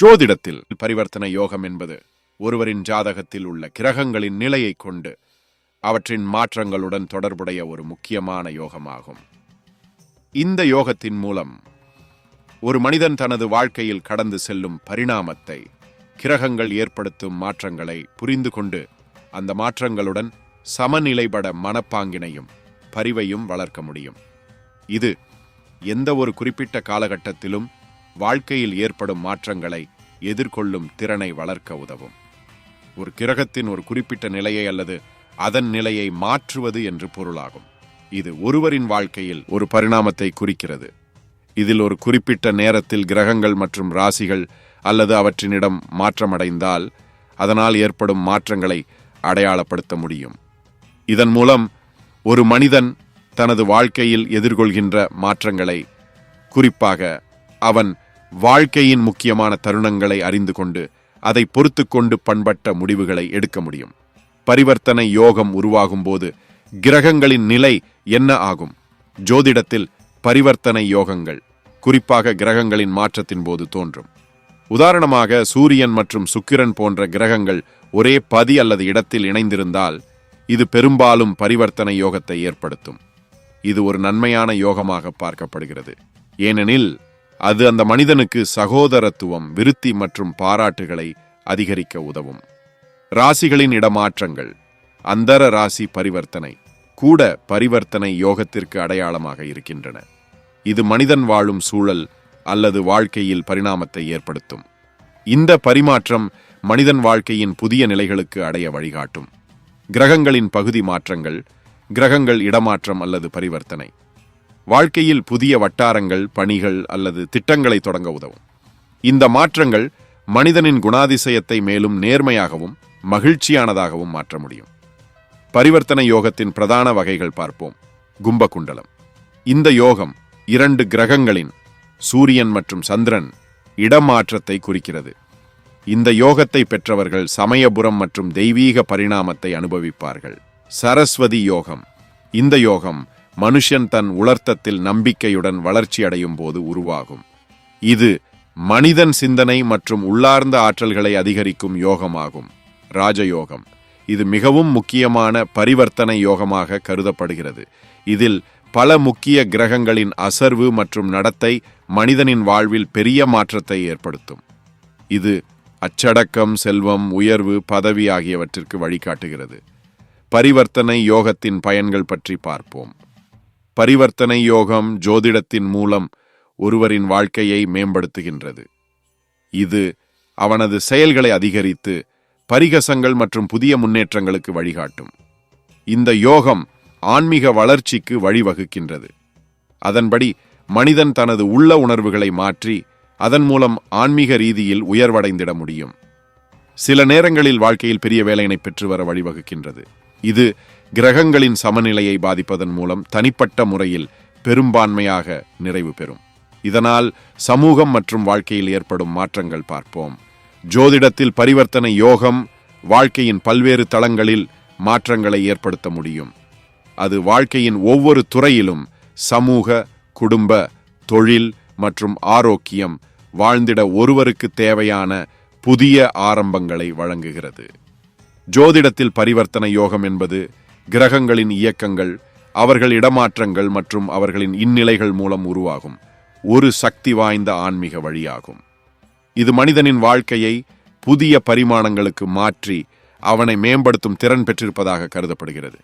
ஜோதிடத்தில் பரிவர்த்தனை யோகம் என்பது ஒருவரின் ஜாதகத்தில் உள்ள கிரகங்களின் நிலையைக் கொண்டு அவற்றின் மாற்றங்களுடன் தொடர்புடைய ஒரு முக்கியமான யோகமாகும். இந்த யோகத்தின் மூலம் ஒரு மனிதன் தனது வாழ்க்கையில் கடந்து செல்லும் பரிணாமத்தை கிரகங்கள் ஏற்படுத்தும் மாற்றங்களை புரிந்து கொண்டு அந்த மாற்றங்களுடன் சமநிலைபட மனப்பாங்கினையும் பரிவையும் வளர்க்க முடியும். இது எந்த ஒரு குறிப்பிட்ட காலகட்டத்திலும் வாழ்க்கையில் ஏற்படும் மாற்றங்களை எதிர்கொள்ளும் திறனை வளர்க்க உதவும். ஒரு கிரகத்தின் ஒரு குறிப்பிட்ட நிலையை அல்லது அதன் நிலையை மாற்றுவது என்று பொருளாகும். இது ஒருவரின் வாழ்க்கையில் ஒரு பரிணாமத்தை குறிக்கிறது. இதில் ஒரு குறிப்பிட்ட நேரத்தில் கிரகங்கள் மற்றும் ராசிகள் அல்லது அவற்றினிடம் மாற்றமடைந்தால் அதனால் ஏற்படும் மாற்றங்களை அடையாளப்படுத்த முடியும். இதன் மூலம் ஒரு மனிதன் தனது வாழ்க்கையில் எதிர்கொள்கின்ற மாற்றங்களை குறிப்பாக அவன் வாழ்க்கையின் முக்கியமான தருணங்களை அறிந்து கொண்டு அதை பொறுத்து கொண்டு பண்பட்ட முடிவுகளை எடுக்க முடியும். பரிவர்த்தனை யோகம் உருவாகும் போது கிரகங்களின் நிலை என்ன ஆகும்? ஜோதிடத்தில் பரிவர்த்தனை யோகங்கள் குறிப்பாக கிரகங்களின் மாற்றத்தின் போது தோன்றும். உதாரணமாக சூரியன் மற்றும் சுக்கிரன் போன்ற கிரகங்கள் ஒரே பதி அல்லது இடத்தில் இணைந்திருந்தால் இது பெரும்பாலும் பரிவர்த்தனை யோகத்தை ஏற்படுத்தும். இது ஒரு நன்மையான யோகமாக பார்க்கப்படுகிறது. ஏனெனில் அது அந்த மனிதனுக்கு சகோதரத்துவம் விருத்தி மற்றும் பாராட்டுகளை அதிகரிக்க உதவும். ராசிகளின் இடமாற்றங்கள். அந்தர ராசி பரிவர்த்தனை. கூட பரிவர்த்தனை யோகத்திற்கு அடையாளமாக இருக்கின்றன. இது மனிதன் வாழும் சூழல் அல்லது வாழ்க்கையில் பரிணாமத்தை ஏற்படுத்தும். இந்த பரிமாற்றம் மனிதன் வாழ்க்கையின் புதிய நிலைகளுக்கு அடைய வழிகாட்டும். கிரகங்களின் பகுதி மாற்றங்கள் கிரகங்கள் இடமாற்றம் அல்லது பரிவர்த்தனை. வாழ்க்கையில் புதிய வட்டாரங்கள் பணிகள் அல்லது திட்டங்களை தொடங்க உதவும். இந்த மாற்றங்கள் மனிதனின் குணாதிசயத்தை மேலும் நேர்மையாகவும் மகிழ்ச்சியானதாகவும் மாற்ற முடியும். பரிவர்த்தனை யோகத்தின் பிரதான வகைகள் பார்ப்போம். கும்பகுண்டலம். இந்த யோகம் இரண்டு கிரகங்களின் சூரியன் மற்றும் சந்திரன் இடமாற்றத்தை குறிக்கிறது. இந்த யோகத்தை பெற்றவர்கள் சமயபுரம் மற்றும் தெய்வீக பரிணாமத்தை அனுபவிப்பார்கள். சரஸ்வதி யோகம். இந்த யோகம் மனுஷன் தன் உலர்த்தத்தில் நம்பிக்கையுடன் வளர்ச்சி அடையும் போது உருவாகும். இது மனிதன் சிந்தனை மற்றும் உள்ளார்ந்த ஆற்றல்களை அதிகரிக்கும் யோகமாகும். ராஜயோகம். இது மிகவும் முக்கியமான பரிவர்த்தனை யோகமாக கருதப்படுகிறது. இதில் பல முக்கிய கிரகங்களின் அசர்வு மற்றும் நடத்தை மனிதனின் வாழ்வில் பெரிய மாற்றத்தை ஏற்படுத்தும். இது அச்சடக்கம் செல்வம் உயர்வு பதவி ஆகியவற்றிற்கு வழிகாட்டுகிறது. பரிவர்த்தனை யோகத்தின் பயன்கள் பற்றி பார்ப்போம். பரிவர்த்தனை யோகம் ஜோதிடத்தின் மூலம் ஒருவரின் வாழ்க்கையை மேம்படுத்துகின்றது. இது அவனது செயல்களை அதிகரித்து பரிகசங்கள் மற்றும் புதிய முன்னேற்றங்களுக்கு வழிகாட்டும். இந்த யோகம் ஆன்மீக வளர்ச்சிக்கு வழிவகுக்கின்றது. அதன்படி மனிதன் தனது உள்ள உணர்வுகளை மாற்றி அதன் மூலம் ஆன்மீக ரீதியில் உயர்வடைந்திட முடியும். சில நேரங்களில் வாழ்க்கையில் பெரிய வேலையினை பெற்று வர வழிவகுக்கின்றது. இது கிரகங்களின் சமநிலையை பாதிப்பதன் மூலம் தனிப்பட்ட முறையில் பெரும்பான்மையாக நிறைவு பெறும். இதனால் சமூகம் மற்றும் வாழ்க்கையில் ஏற்படும் மாற்றங்கள் பார்ப்போம். ஜோதிடத்தில் பரிவர்த்தனை யோகம் வாழ்க்கையின் பல்வேறு தளங்களில் மாற்றங்களை ஏற்படுத்த முடியும். அது வாழ்க்கையின் ஒவ்வொரு துறையிலும் சமூக குடும்ப தொழில் மற்றும் ஆரோக்கியம் வாழ்ந்திட ஒருவருக்கு தேவையான புதிய ஆரம்பங்களை வழங்குகிறது. ஜோதிடத்தில் பரிவர்த்தனை யோகம் என்பது கிரகங்களின் இயக்கங்கள் அவர்கள் இடமாற்றங்கள் மற்றும் அவர்களின் இந்நிலைகள் மூலம் உருவாகும். ஒரு சக்தி வாய்ந்த ஆன்மீக வழியாகும். இது மனிதனின் வாழ்க்கையை புதிய பரிமாணங்களுக்கு மாற்றி அவனை மேம்படுத்தும் திறன் பெற்றிருப்பதாக கருதப்படுகிறது.